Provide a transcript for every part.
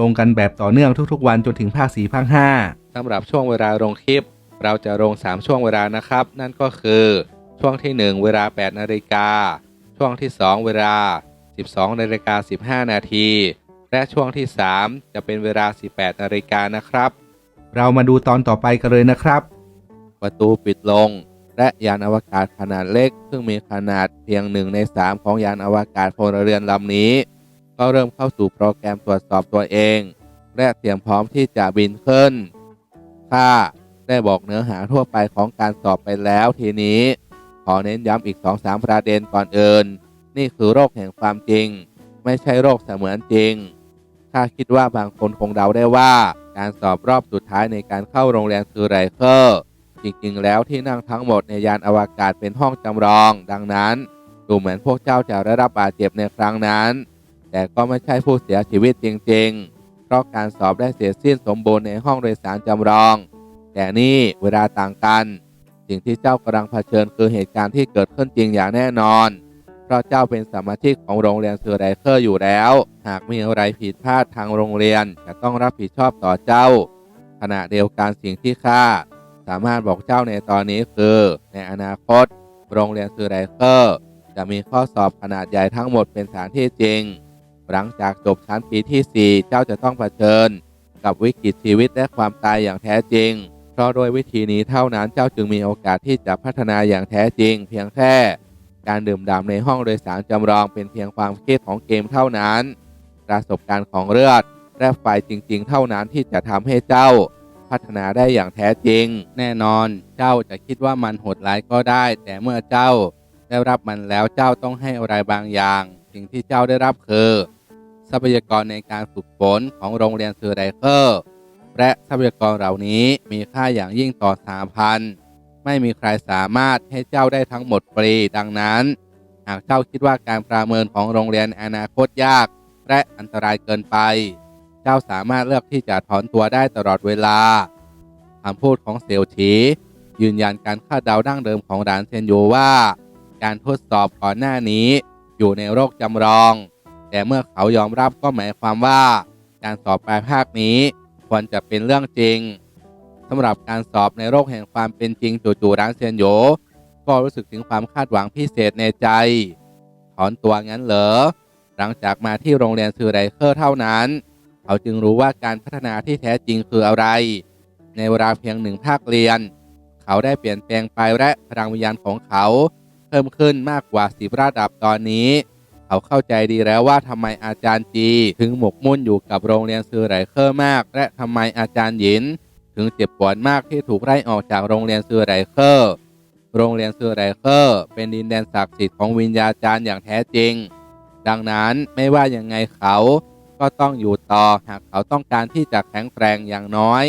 ลงกันแบบต่อเนื่องทุกๆ วันจนถึงภาค4ภาค5สำหรับช่วงเวลาลงคลิป เราจะลง 3 ช่วงเวลานะครับ นั่นก็คือช่วงที่ 1 เวลา 8 นาฬิกา ช่วงที่ 2 เวลา 12 นาฬิกา 15 นาที และช่วงที่ 3 จะเป็นเวลา 18 นาฬิกานะครับ เรามาดูตอนต่อไปกันเลยนะครับ ประตูปิดลง และยานอวกาศขนาดเล็ก ซึ่งมีขนาดเพียงหนึ่งใน 3 ของยานอวกาศพลเรือนลำนี้ ก็เริ่มเข้าสู่โปรแกรมตรวจสอบตัวเอง และเตรียมพร้อมที่จะบินขึ้นข้าได้บอกเนื้อหาทั่วไปของการสอบไปแล้วทีนี้ ขอเน้นย้ำอีก 2-3 ประเด็นก่อนอื่น นี่คือโรคแห่งความจริง ไม่ใช่โรคเสมือนจริงข้าคิดว่าบางคนคงเดาได้ว่า การสอบรอบสุดท้ายในการเข้าโรงเรียนคือไรเคอร์จริง ๆ แล้วที่นั่งทั้งหมดในยานอวกาศเป็นห้องจำลอง ดังนั้นดูเหมือนพวกเจ้าจะได้รับบาดเจ็บในครั้งนั้น แต่ก็ไม่ใช่ผู้เสียชีวิตจริง ๆ เพราะการสอบได้เสร็จสิ้นสมบูรณ์ในห้องโดยสารจำลอง แต่นี่เวลาต่างกัน สิ่งที่เจ้ากำลังเผชิญคือเหตุการณ์ที่เกิดขึ้นจริงอย่างแน่นอน เพราะเจ้าเป็นสมาชิกของโรงเรียนเซอร์ไรเคอร์อยู่แล้ว หากมีอะไรผิดพลาดทางโรงเรียนจะต้องรับผิดชอบต่อเจ้า ขณะเดียวกันสิ่งที่ข้าสามารถบอกเจ้าในตอนนี้คือ ในอนาคต โรงเรียนเซอร์ไรเคอร์ จะมีข้อสอบขนาดใหญ่ทั้งหมดเป็นสถานที่จริง หลังจากจบชั้นปีที่ 4 เจ้าจะต้องเผชิญ กับวิกฤตชีวิตและความตายอย่างแท้จริง เพราะโดยวิธีนี้เท่านั้นเจ้าจึงมีโอกาสที่จะพัฒนาอย่างแท้จริง เพียงแค่การดื่มด่ำในห้องโดยสารจำลองเป็นเพียงความคิดของเกมเท่านั้น ประสบการณ์ของเลือดและไฟจริง ๆ เท่านั้นที่จะทำให้เจ้าพัฒนาได้อย่างแท้จริง แน่นอนเจ้าจะคิดว่ามันโหดร้ายก็ได้ แต่เมื่อเจ้าได้รับมันแล้วเจ้าต้องให้อะไรบางอย่าง สิ่งที่เจ้าได้รับคือ ทรัพยากรในการฝึกฝนของโรงเรียนเซอร์ไดเคอร์และทรัพยากรเหล่านี้มีค่าอย่างยิ่งต่อสาพันไม่มีใครสามารถให้เจ้าได้ทั้งหมดฟรีดังนั้น หากเจ้าคิดว่าการประเมินของโรงเรียนอนาคตยาก และอันตรายเกินไป เจ้าสามารถเลือกที่จะถอนตัวได้ตลอดเวลาคำพูดของเซลชียืนยันการคาดเดาดั้งเดิมของดานเซนโยว่า การทดสอบก่อนหน้านี้ อยู่ในโรคจำลอง แต่เมื่อเขายอมรับก็หมายความว่า การสอบปลายภาคนี้ควรจะเป็นเรื่องจริงสำหรับการสอบในโรคแห่งความเป็นจริงจู่ๆร้านเซียนโยก็รู้สึกถึงความคาดหวังพิเศษในใจ ถอนตัวงั้นเหรอ หลังจากมาที่โรงเรียนซูไรเคอร์เท่านั้น เขาจึงรู้ว่าการพัฒนาที่แท้จริงคืออะไร ในเวลาเพียงหนึ่งภาคเรียน เขาได้เปลี่ยนแปลงไปและพลังวิญญาณของเขา เพิ่มขึ้นมากกว่าสิบระดับตอนนี้ เขาเข้าใจดีแล้วว่าทำไมอาจารย์จี ถึงหมกมุ่นอยู่กับโรงเรียนซือไรเคอร์มาก และทำไมอาจารย์หยิน ถึงเจ็บปวดมากที่ถูกไล่ออกจากโรงเรียนซือไรเคอร์โรงเรียนซือไรเคอร์เป็นดินแดนศักดิ์สิทธิ์ของวิญญาจารย์อย่างแท้จริง ดังนั้นไม่ว่ายังไงเขาก็ต้องอยู่ต่อหากเขาต้องการที่จะแข็งแกร่งอย่างน้อย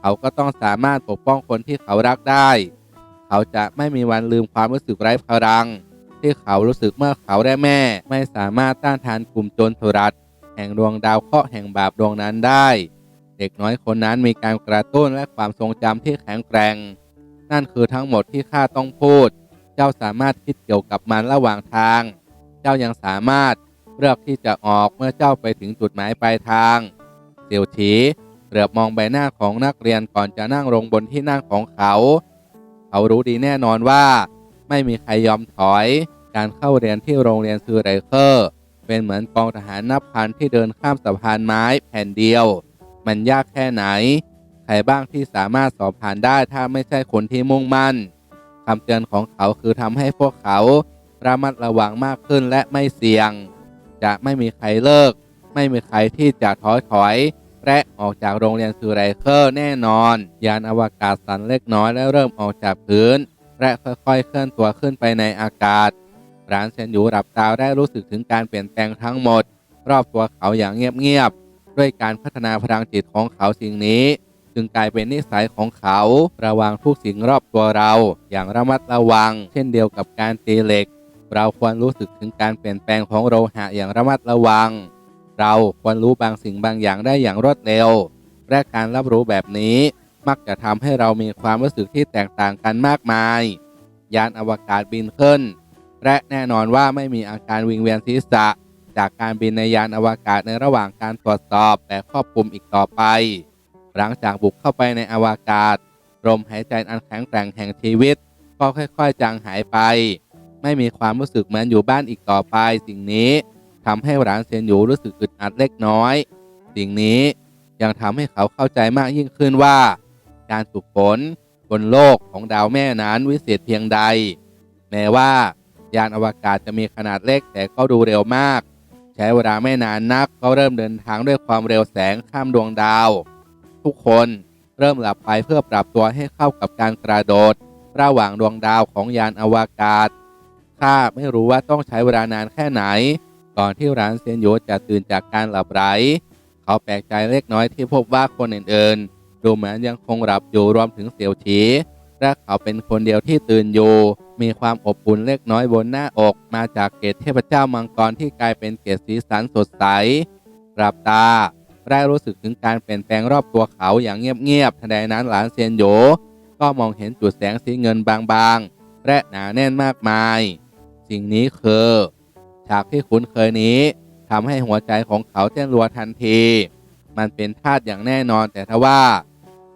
เขาก็ต้องสามารถปกป้องคนที่เขารักได้ เขาจะไม่มีวันลืมความรู้สึกไร้พลัง ที่เขารู้สึกเมื่อเขาและแม่ ไม่สามารถต้านทานกลุ่มโจรทรัสแห่งดวงดาวเคราะห์แห่งบาปดวงนั้นได้ เด็กน้อยคนนั้นมีการกระตุ้นและความทรงจำที่แข็งแกร่ง นั่นคือทั้งหมดที่ข้าต้องพูด เจ้าสามารถคิดเกี่ยวกับมันระหว่างทาง เจ้ายังสามารถเลือกที่จะออกเมื่อเจ้าไปถึงจุดหมายปลายทางเซียวฉีเหลือบมองใบหน้าของนักเรียนก่อนจะนั่งลงบนที่นั่งของเขา เขารู้ดีแน่นอนว่า ไม่มีใครยอมถอย การเข้าเรียนที่โรงเรียนซูไรเคอร์ เป็นเหมือนกองทหารนับพันที่เดินข้ามสะพานไม้แผ่นเดียว มันยากแค่ไหน ใครบ้างที่สามารถสอบผ่านได้ถ้าไม่ใช่คนที่มุ่งมั่นคำเตือนของเขาคือทำให้พวกเขาระมัดระวังมากขึ้นและไม่เสี่ยง จะไม่มีใครเลิก ไม่มีใครที่จะถอยถอย และออกจากโรงเรียนซูไรเคอร์แน่นอน ยานอวกาศสั่นเล็กน้อยและเริ่มออกจากพื้น และค่อยๆเคลื่อนตัวขึ้นไปในอากาศร้านเซนยูหลับตาได้รู้สึกถึงการเปลี่ยนแปลงทั้งหมด รอบตัวเขาอย่างเงียบๆด้วยการพัฒนาพลังจิตของเขาสิ่งนี้ จึงกลายเป็นนิสัยของเขาระวังทุกสิ่งรอบตัวเรา อย่างระมัดระวัง เช่นเดียวกับการตีเหล็ก เราควรรู้สึกถึงการเปลี่ยนแปลงของโลหะอย่างระมัดระวัง เราควรรู้บางสิ่งบางอย่างได้อย่างรวดเร็ว และการรับรู้แบบนี้มักจะทำให้เรามีความรู้สึกที่แตกต่างกันมากมาย ยานอวกาศบินขึ้น และแน่นอนว่าไม่มีอาการวิงเวียนศีรษะ จากการบินในยานอวกาศในระหว่างการตรวจสอบแต่ครอบคลุมอีกต่อไป หลังจากบุกเข้าไปในอวกาศลมหายใจอันแข็งแกร่งแห่งชีวิต ก็ค่อยๆ จางหายไป ไม่มีความรู้สึกเหมือนอยู่บ้านอีกต่อไป สิ่งนี้ ทำให้หลานเซียนหยูรู้สึกอึดอัดเล็กน้อย สิ่งนี้ยังทำให้เขาเข้าใจมากยิ่งขึ้นว่า การฝึกฝนบนโลกของดาวแม่นั้นวิเศษเพียงใด แม้ว่ายานอวกาศจะมีขนาดเล็กแต่ก็ดูเร็วมาก ใช้เวลาไม่นานนักก็เริ่มเดินทางด้วยความเร็วแสงข้ามดวงดาว ทุกคนเริ่มหลับไปเพื่อปรับตัวให้เข้ากับการกระโดด ระหว่างดวงดาวของยานอวกาศข้าไม่รู้ว่าต้องใช้เวลานานแค่ไหน ก่อนที่ร้านเซียนโยจะตื่นจากการหลับไหลเขาแปลกใจเล็กน้อยที่พบว่าคนอื่นๆดูเหมือนยังคงหลับอยู่รวมถึงเสี่ยวฉีและเขาเป็นคนเดียวที่ตื่นอยู่มีความอบอุ่นเล็กน้อยบนหน้าอกมาจากเกศเทพเจ้ามังกรที่กลายเป็นเกศสีสันสดใสหลับตาได้รู้สึกถึงการเปลี่ยนแปลงรอบตัวเขาอย่างเงียบๆทันใดนั้นหลานเซียนโยก็มองเห็นจุดแสงสีเงินบางๆ และหนาแน่นมากมาย สิ่งนี้คือ ฉากที่คุ้นเคยนี้ทำให้หัวใจของเขาเต้นรัวทันที มันเป็นธาตุอย่างแน่นอนแต่ทว่า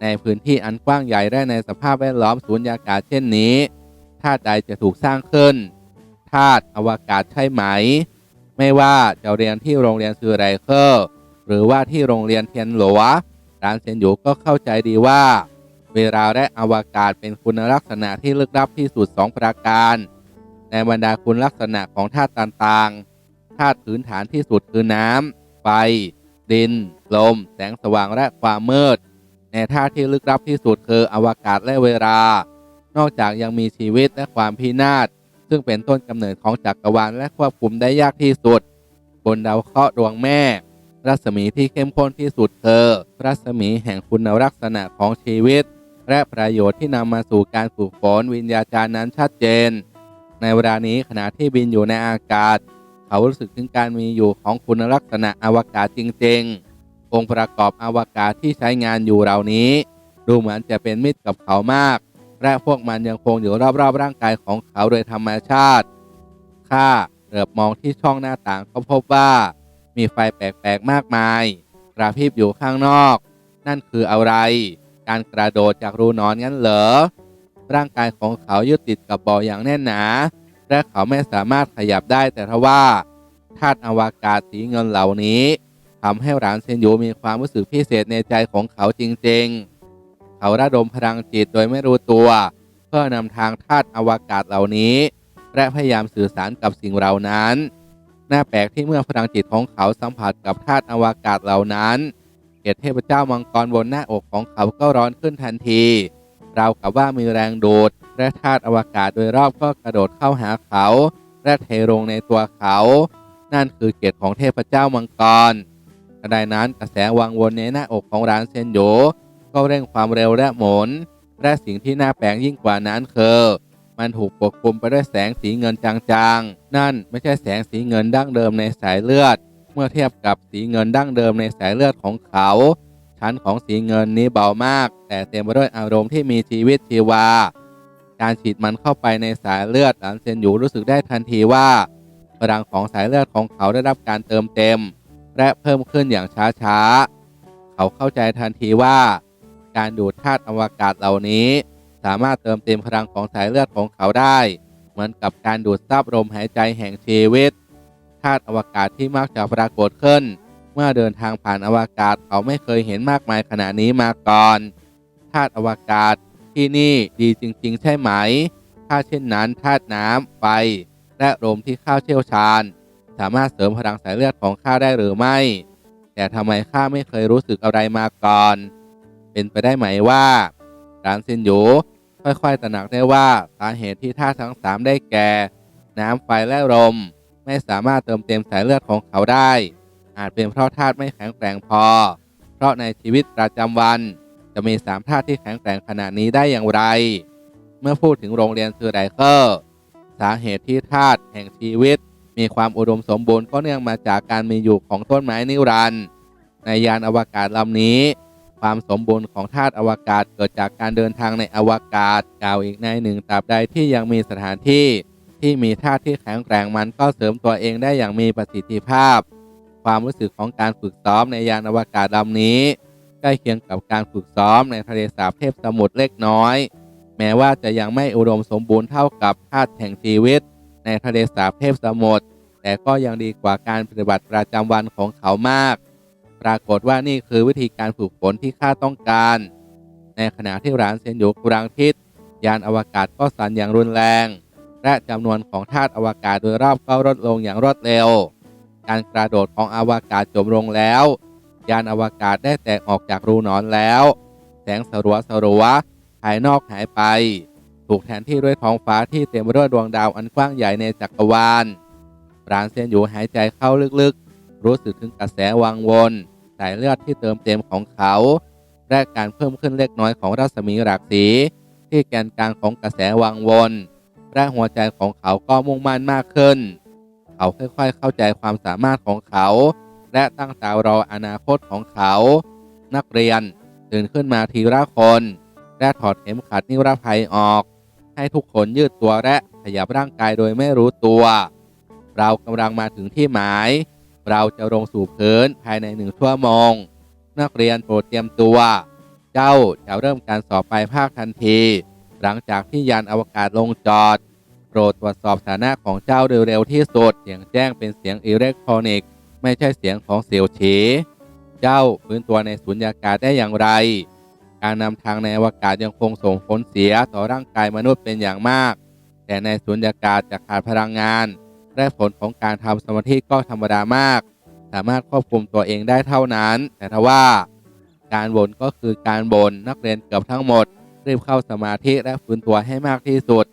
ในพื้นที่อันกว้างใหญ่และในสภาพแวดล้อมสูญญากาศเช่นนี้ธาตุใดจะถูกสร้างขึ้นธาตุอวกาศใช่ไหม ไม่ว่าจะเรียนที่โรงเรียนซือไรเคอร์หรือว่าที่โรงเรียนเทียนหลัวร้านเซนหยูก็เข้าใจดีว่า เวลาและอวกาศเป็นคุณลักษณะที่ลึกลับที่สุดสองประการ ในบรรดาคุณลักษณะของธาตุต่างๆธาตุพื้นฐานที่สุดคือน้ำ ไฟ ดิน ลม แสงสว่างและความมืด ในธาตุที่ลึกลับที่สุดคืออวกาศและเวลา นอกจากยังมีชีวิตและความพินาศ ซึ่งเป็นต้นกำเนิดของจักรวาลและควบคุมได้ยากที่สุด บนดาวเคราะห์ดวงแม่ รัศมีที่เข้มข้นที่สุดคือรัศมีแห่งคุณลักษณะของชีวิต และประโยชน์ที่นำมาสู่การฝึกฝนวิญญาจารย์นั้นชัดเจน ในเวลานี้ขณะที่บินอยู่ในอากาศ เขารู้สึกถึงการมีอยู่ของคุณลักษณะอวกาศจริง ๆ องค์ประกอบอวกาศที่ใช้งานอยู่เหล่านี้ ดูเหมือนจะเป็นมิตรกับเขามาก และพวกมันยังคงอยู่รอบๆร่างกายของเขาโดยธรรมชาติข้าเหลือบมองที่ช่องหน้าต่างก็พบว่า มีไฟแปลกๆมากมายกระพริบอยู่ข้างนอก นั่นคืออะไร การกระโดดจากรูนอนงั้นเหรอ ร่างกายของเขายึดติดกับบ่ออย่างแน่นหนา และเขาไม่สามารถขยับได้แต่ทว่าธาตุอวกาศสีเงินเหล่านี้ทำให้หลานเซนยูมีความรู้สึกพิเศษในใจของเขาจริงๆ เขาระดมพลังจิตโดยไม่รู้ตัว เพื่อนำทางธาตุอวกาศเหล่านี้ และพยายามสื่อสารกับสิ่งเหล่านั้น น่าแปลกที่เมื่อพลังจิตของเขาสัมผัสกับธาตุอวกาศเหล่านั้นเกศเทพเจ้ามังกรบนหน้าอกของเขาก็ร้อนขึ้นทันที ราวกับว่ามีแรงดูดและธาตุอวกาศโดยรอบก็กระโดดเข้าหาเขาและเทลงในตัวเขา นั่นคือเกศของเทพเจ้ามังกรขณะนั้นกระแสวังวนในหน้าอกของร้านเซนโยก็เร่งความเร็วและหมุน และสิ่งที่น่าแปลกยิ่งกว่านั้นคือ มันถูกปกคลุมไปด้วยแสงสีเงินจางๆ นั่นไม่ใช่แสงสีเงินดั้งเดิมในสายเลือด เมื่อเทียบกับสีเงินดั้งเดิมในสายเลือดของเขา ชั้นของสีเงินนี้เบามาก แต่เต็มไปด้วยอารมณ์ที่มีชีวิตชีวา การฉีดมันเข้าไปในสายเลือดหลานเซนอยู่รู้สึกได้ทันทีว่าพลังของสายเลือดของเขาได้รับการเติมเต็ม และเพิ่มขึ้นอย่างช้าๆ เขาเข้าใจทันทีว่า การดูดธาตุอวกาศเหล่านี้ สามารถเติมเต็มพลังของสายเลือดของเขาได้ เหมือนกับการดูดซับลมหายใจแห่งชีวิตธาตุอวกาศที่มักจะปรากฏขึ้น เมื่อเดินทางผ่านอวกาศเขาไม่เคยเห็นมากมายขนาดนี้มาก่อนธาตุอวกาศที่นี่ดีจริง ๆ ใช่ไหม ถ้าเช่นนั้นธาตุน้ำไฟ และลมที่ข้าเชี่ยวชาญ สามารถเสริมพลังสายเลือดของข้าได้หรือไม่ แต่ทำไมข้าไม่เคยรู้สึกอะไรมาก่อน เป็นไปได้ไหมว่าร้านซินหยูค่อยๆตระหนักได้ว่าสาเหตุที่ธาตุทั้งสามได้แก่ น้ำไฟและลมไม่สามารถเติมเต็มสายเลือดของเขาได้ อาจเป็นเพราะธาตุไม่แข็งแกร่งพอ เพราะในชีวิตประจำวัน จะมีสามธาตุที่แข็งแกร่งขนาดนี้ได้อย่างไร เมื่อพูดถึงโรงเรียนซูไรเกอร์สาเหตุที่ธาตุแห่งชีวิต มีความอุดมสมบูรณ์ก็เนื่องมาจากการมีอยู่ของต้นไม้นิรันดร์ในยานอวกาศลำนี้ ความสมบูรณ์ของธาตุอวกาศเกิดจากการเดินทางในอวกาศกล่าวอีกในหนึ่งตราบใดที่ยังมีสถานที่ที่มีธาตุที่แข็งแกร่งมันก็เสริมตัวเองได้อย่างมีประสิทธิภาพ ความรู้สึกของการฝึกซ้อมในยานอวกาศลำนี้ ใกล้เคียงกับการฝึกซ้อมในทะเลสาบเทพสมุทรเล็กน้อย แม้ว่าจะยังไม่อุดมสมบูรณ์เท่ากับธาตุแห่งชีวิต ในทะเลสาบเทพสมุทรแต่ก็ยังดีกว่าการปฏิบัติประจำวันของเขามาก ปรากฏว่านี่คือวิธีการฝึกฝนที่ข้าต้องการ ในขณะที่ร้านเซนอยู่กลางทิศยานอวกาศก็สั่นอย่างรุนแรง และจำนวนของธาตุอวกาศโดยรอบก็ลดลงอย่างรวดเร็ว การกระโดดของอวกาศจบลงแล้ว ยานอวกาศได้แตกออกจากรูหนอนแล้ว แสงสลัวสลัวภายนอกหายไป ถูกแทนที่ด้วยท้องฟ้าที่เต็มไปด้วยดวงดาวอันกว้างใหญ่ในจักรวาลรานเซียนอยู่หายใจเข้าลึกๆ รู้สึกถึงกระแสวังวนสายเลือดที่เติมเต็มของเขาและการเพิ่มขึ้นเล็กน้อยของรัศมีหลากสีที่แกนกลางของกระแสวังวนและหัวใจของเขาก็มุ่งมั่นมากขึ้น เขาค่อยๆ เข้าใจความสามารถของเขา และตั้งตารออนาคตของเขา นักเรียนตื่นขึ้นมาทีละคน และถอดเข็มขัดนิรภัยออก ให้ทุกคนยืดตัวและขยับร่างกายโดยไม่รู้ตัว เรากำลังมาถึงที่หมาย เราจะลงสู่พื้นภายในหนึ่งชั่วโมง นักเรียนโปรดเตรียมตัว เจ้าจะเริ่มการสอบปลายภาคทันที หลังจากที่ยานอวกาศลงจอด รดตรวจสอบสถานะของเจ้าเร็วๆที่สุดเสียงแจ้งเป็นเสียงอิเล็กทรอนิกส์ไม่ใช่เสียงของเสี่ยวฉีเจ้าฟื้นตัวในสุญญากาศได้อย่างไร การนำทางในอวกาศยังคงส่งผลเสียต่อร่างกายมนุษย์เป็นอย่างมาก แต่ในสุญญากาศจะขาดพลังงานและผลของการทำสมาธิก็ธรรมดามาก สามารถควบคุมตัวเองได้เท่านั้น แต่ทว่า การบ่นก็คือการบ่นนักเรียนเกือบทั้งหมด รีบเข้าสมาธิและฟื้นตัวให้มากที่สุด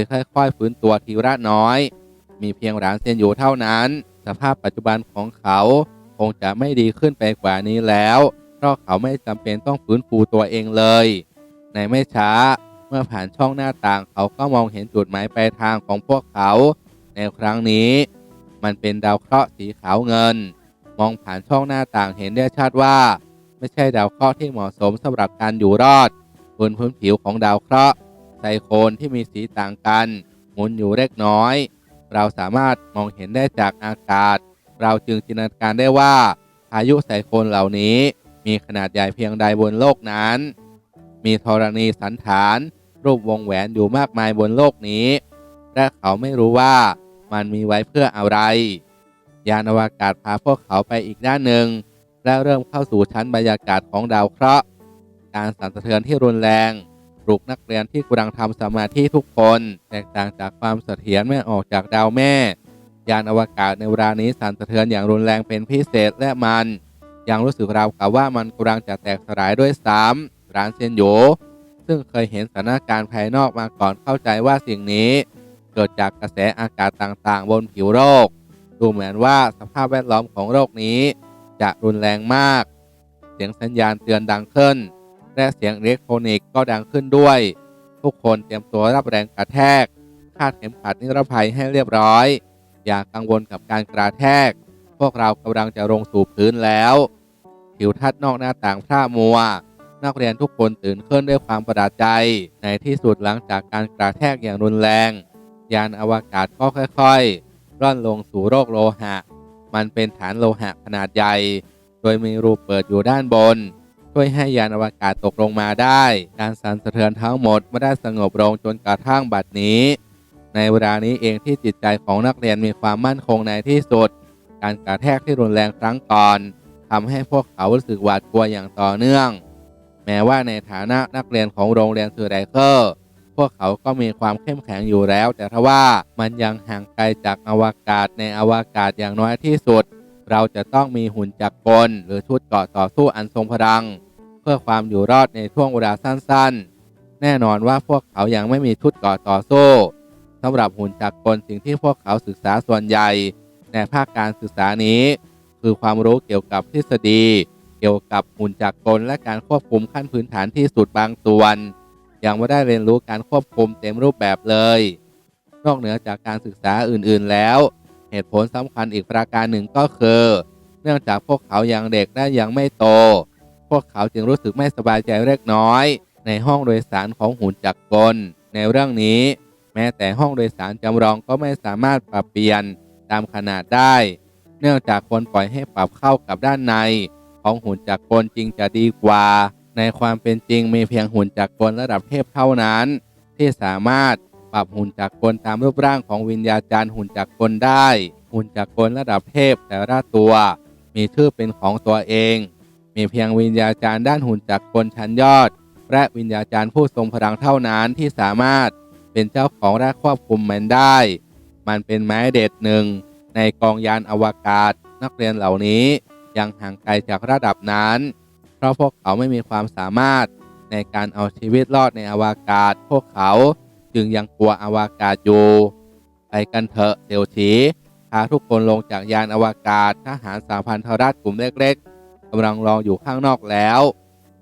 ยค่อยๆฟื้นตัวทีละน้อย มีเพียงหลานเซียนอยู่เท่านั้น สภาพปัจจุบันของเขาคงจะไม่ดีขึ้นไปกว่านี้แล้ว เพราะเขาไม่จำเป็นต้องฟื้นฟูตัวเองเลย ในไม่ช้าเมื่อผ่านช่องหน้าต่างเขาก็มองเห็นจุดหมายปลายทางของพวกเขา ในครั้งนี้ มันเป็นดาวเคราะห์สีขาวเงิน มองผ่านช่องหน้าต่างเห็นได้ชัดว่า ไม่ใช่ดาวเคราะห์ที่เหมาะสมสำหรับการอยู่รอดบนพื้นผิวของดาวเคราะห์ ไซโคนที่มีสีต่างกัน หมุนอยู่เล็กน้อย เราสามารถมองเห็นได้จากอากาศ เราจึงจินตนาการได้ว่าพายุไซโคนเหล่านี้ มีขนาดใหญ่เพียงใดบนโลกนั้น มีธรณีสันฐาน รูปวงแหวนอยู่มากมายบนโลกนี้ และเขาไม่รู้ว่ามันมีไว้เพื่ออะไร ยานอวกาศพาพวกเขาไปอีกด้านหนึ่ง และเริ่มเข้าสู่ชั้นบรรยากาศของดาวเคราะห์ การสั่นสะเทือนที่รุนแรง ปลุกนักเรียนที่กำลังทำสมาธิทุกคน แตกต่างจากความเสถียรเมื่อออกจากดาวแม่ ยานอวกาศในเวลานี้สั่นสะเทือนอย่างรุนแรงเป็นพิเศษและมัน ยังรู้สึกราวกับว่ามันกำลังจะแตกสลายด้วยซ้ำร้านเซนโยซึ่งเคยเห็นสถานการณ์ภายนอกมาก่อนเข้าใจว่าสิ่งนี้ เกิดจากกระแสอากาศต่างๆ บนผิวโลกดูเหมือนว่าสภาพแวดล้อมของโลกนี้ จะรุนแรงมาก เสียงสัญญาณเตือนดังขึ้น และเสียงอิเล็กทรอนิกส์ก็ดังขึ้นด้วย ทุกคนเตรียมตัวรับแรงกระแทก คาดเข็มขัดนิรภัยให้เรียบร้อย อย่ากังวลกับการกระแทก พวกเรากำลังจะลงสู่พื้นแล้วผิวทัศน์นอกหน้าต่างพร่ามัว นักเรียนทุกคนตื่นขึ้นด้วยความประหลาดใจ ในที่สุดหลังจากการกระแทกอย่างรุนแรง ยานอวกาศก็ค่อยๆ ร่อนลงสู่โลกโลหะ มันเป็นฐานโลหะขนาดใหญ่ โดยมีรูเปิดอยู่ด้านบน ช่วยให้ยานอวกาศตกลงมาได้ การสั่นสะเทือนทั้งหมดไม่ได้สงบลงจนกระทั่งบัดนี้ ในเวลานี้เองที่จิตใจของนักเรียนมีความมั่นคงในที่สุด การกระแทกที่รุนแรงครั้งก่อนทำให้พวกเขารู้สึกหวาดกลัวอย่างต่อเนื่อง แม้ว่าในฐานะนักเรียนของโรงเรียนซูไรเกอร์พวกเขาก็มีความเข้มแข็งอยู่แล้ว แต่ทว่ามันยังห่างไกลจากอวกาศในอวกาศอย่างน้อยที่สุด เราจะต้องมีหุ่นจักรกล หรือชุดเกราะต่อสู้อันทรงพลัง เพื่อความอยู่รอดในช่วงเวลาสั้นๆ แน่นอนว่าพวกเขายังไม่มีชุดเกราะต่อสู้สำหรับหุ่นจักรกลสิ่งที่พวกเขาศึกษาส่วนใหญ่ ในภาคการศึกษานี้คคือความรู้เกี่ยวกับทฤษฎี เกี่ยวกับหุ่นจักรกลและการควบคุมขั้นพื้นฐานที่สุดบางส่วน ยังไม่ได้เรียนรู้การควบคุมเต็มรูปแบบเลย นอกเหนือจากการศึกษาอื่นๆแล้ว เหตุผลสำคัญอีกประการหนึ่งก็คือ เนื่องจากพวกเขายังเด็กและยังไม่โต พวกเขาจึงรู้สึกไม่สบายใจเล็กน้อย ในห้องโดยสารของหุ่นจักรกล ในเรื่องนี้ แม้แต่ห้องโดยสารจำลองก็ไม่สามารถปรับเปลี่ยนตามขนาดได้ เนื่องจากควรปล่อยให้ปรับเข้ากับด้านใน ของหุ่นจักรกลจริงจะดีกว่า ในความเป็นจริงมีเพียงหุ่นจักรกลระดับเทพเท่านั้น ที่สามารถปรับหุ่นจักรกลตามรูปร่างของวิญญาจารย์หุ่นจักรกลได้ หุ่นจักรกลระดับเทพแต่ละตัว มีชื่อเป็นของตัวเอง มีเพียงวิญญาจารย์ด้านหุ่นจักรกลชั้นยอด และวิญญาจารย์ผู้ทรงพลังเท่านั้นที่สามารถเป็นเจ้าของและควบคุมมันได้ มันเป็นไม้เด็ดหนึ่ง ในกองยานอวกาศ นักเรียนเหล่านี้ยังห่างไกลจากระดับนั้น เพราะพวกเขาไม่มีความสามารถในการเอาชีวิตรอดในอวกาศ พวกเขาจึงยังกลัวอวกาศอยู่ไปกันเถอะเสี่ยวฉีพาทุกคนลงจากยานอวกาศทหารสาพันธรัฐกลุ่มเล็กๆกำลังรออยู่ข้างนอกแล้ว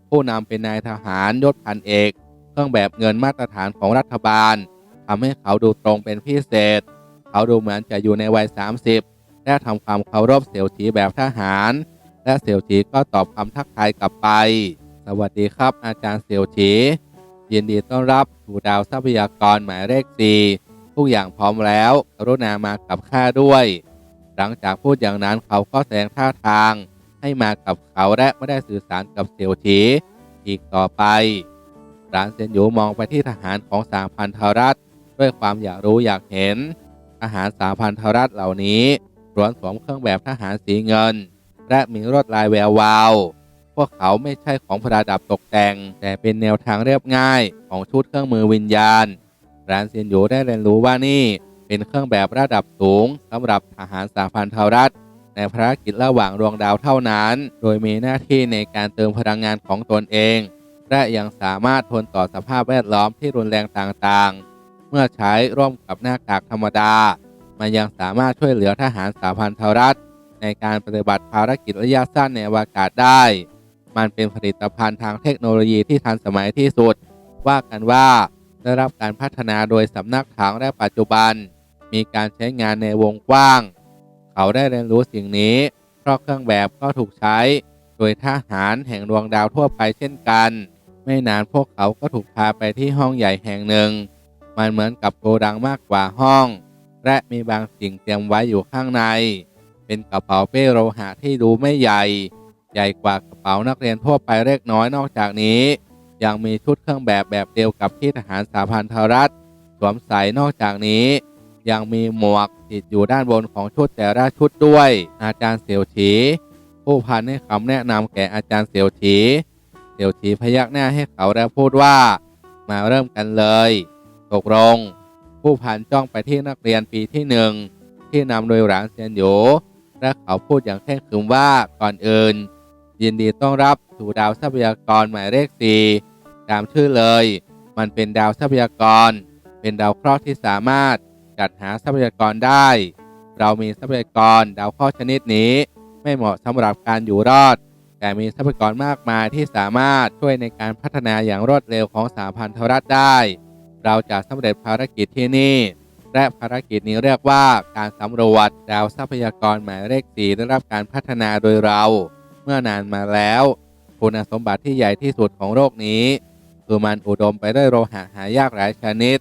ผู้นำเป็นนายทหารยศพันเอก เครื่องแบบเงินมาตรฐานของรัฐบาลทำให้เขาดูตรงเป็นพิเศษ เขาดูเหมือนจะอยู่ในวัย 30 และทำความเคารพเสี่ยวฉีแบบทหาร และเสี่ยวฉีก็ตอบคำทักทายกลับไป สวัสดีครับอาจารย์เสี่ยวฉียินดีต้อนรับสู่ดาวทรัพยากรหมายเลขสี่ทุกอย่างพร้อมแล้ว กรุณามากับข้าด้วย หลังจากพูดอย่างนั้นเขาก็แสดงท่าทาง ให้มากับเขาและไม่ได้สื่อสารกับเสี่ยวฉีอีกต่อไปร้านเซียนหยูมองไปที่ทหารของสามพันธรัฐด้วยความอยากรู้อยากเห็น ทหารสามพันธรัฐเหล่านี้ล้วนสวมเครื่องแบบทหารสีเงิน และมีลวดลายแวววาว พวกเขาไม่ใช่ของประดับตกแต่ง แต่เป็นแนวทางเรียบง่ายของชุดเครื่องมือวิญญาณร้านเซียนหยูได้เรียนรู้ว่านี่เป็นเครื่องแบบระดับสูงสำหรับทหารสามพันธรัฐ ในภารกิจระหว่างดวงดาวเท่านั้น โดยมีหน้าที่ในการเติมพลังงานของตนเอง และยังสามารถทนต่อสภาพแวดล้อมที่รุนแรงต่างๆ เมื่อใช้ร่วมกับหน้ากากธรรมดา มันยังสามารถช่วยเหลือทหารสาพันธรัฐ ในการปฏิบัติภารกิจระยะสั้นในอวกาศได้ มันเป็นผลิตภัณฑ์ทางเทคโนโลยีที่ทันสมัยที่สุด ว่ากันว่าได้รับการพัฒนาโดยสำนักถังและปัจจุบัน มีการใช้งานในวงกว้าง เขาได้เรียนรู้สิ่งนี้เพราะเครื่องแบบก็ถูกใช้ โดยทหารแห่งดวงดาวทั่วไปเช่นกัน ไม่นานพวกเขาก็ถูกพาไปที่ห้องใหญ่แห่งหนึ่ง มันเหมือนกับโกดังมากกว่าห้อง และมีบางสิ่งเตรียมไว้อยู่ข้างใน เป็นกระเป๋าเป้โลหะที่ดูไม่ใหญ่ ใหญ่กว่ากระเป๋านักเรียนทั่วไปเล็กน้อยนอกจากนี้ ยังมีชุดเครื่องแบบแบบเดียวกับที่ทหารสาพันธรัฐสวมใส่นอกจากนี้ ยังมีหมวกติดอยู่ด้านบนของชุดแต่ละชุดด้วย อาจารย์เสี่ยวฉีผู้พันให้คำแนะนำแก่อาจารย์เสี่ยวฉีเสี่ยวฉีพยักหน้าให้เขาแล้วพูดว่า มาเริ่มกันเลย ตกลง ผู้พันจ้องไปที่นักเรียนปีที่หนึ่งที่นำโดยหลานเซียนโยและเขาพูดอย่างแท่งขรึมว่าก่อนอื่น ยินดีต้อนรับสู่ดาวทรัพยากรหมายเลขสี่ตามชื่อเลย มันเป็นดาวทรัพยากร เป็นดาวเคราะห์ที่สามารถ จัดหาทรัพยากรได้ เรามีทรัพยากรดาวเคราะห์ชนิดนี้ ไม่เหมาะสำหรับการอยู่รอด แต่มีทรัพยากรมากมายที่สามารถช่วยในการพัฒนาอย่างรวดเร็วของสาพันธรัฐได้ เราจะสำเร็จภารกิจที่นี่ และภารกิจนี้เรียกว่าการสำรวจดาวทรัพยากรหมายเลขสีได้รับการพัฒนาโดยเรา เมื่อนานมาแล้ว คุณสมบัติที่ใหญ่ที่สุดของโลกนี้คือมันอุดมไปด้วยโลหะหายากหลายชนิด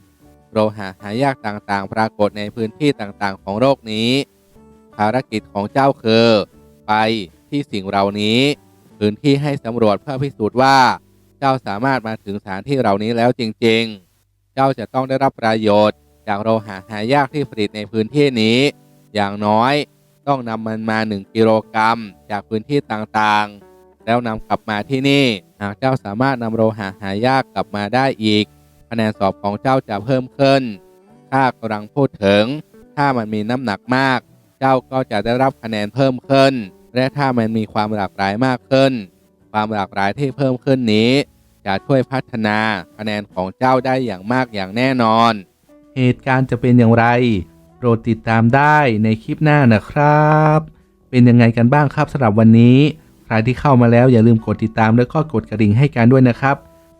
โลหะหายากต่างๆ ปรากฏในพื้นที่ต่างๆ ของโลกนี้ ภารกิจของเจ้าคือ ไปที่สิ่งเหล่านี้ พื้นที่ให้สำรวจเพื่อพิสูจน์ว่า เจ้าสามารถมาถึงสถานที่เหล่านี้แล้วจริง ๆ เจ้าจะต้องได้รับประโยชน์ จากโลหะหายากที่ผลิตในพื้นที่นี้ อย่างน้อยต้องนำมันมา 1 กิโลกรัมจากพื้นที่ต่างๆ แล้วนำกลับมาที่นี่ หากเจ้าสามารถนำโลหะหายากกลับมาได้อีก คะแนนสอบของเจ้าจะเพิ่มขึ้นข้ากำลังพูดถึง ถ้ามันมีน้ำหนักมาก เจ้าก็จะได้รับคะแนนเพิ่มขึ้น และถ้ามันมีความหลากหลายมากขึ้น ความหลากหลายที่เพิ่มขึ้นนี้ จะช่วยพัฒนาคะแนนของเจ้าได้อย่างมากอย่างแน่นอน เหตุการณ์จะเป็นอย่างไร โปรดติดตามได้ในคลิปหน้านะครับ เป็นยังไงกันบ้างครับสำหรับวันนี้ ใครที่เข้ามาแล้วอย่าลืมกดติดตามแล้วก็กดกระดิ่งให้กันด้วยนะครับ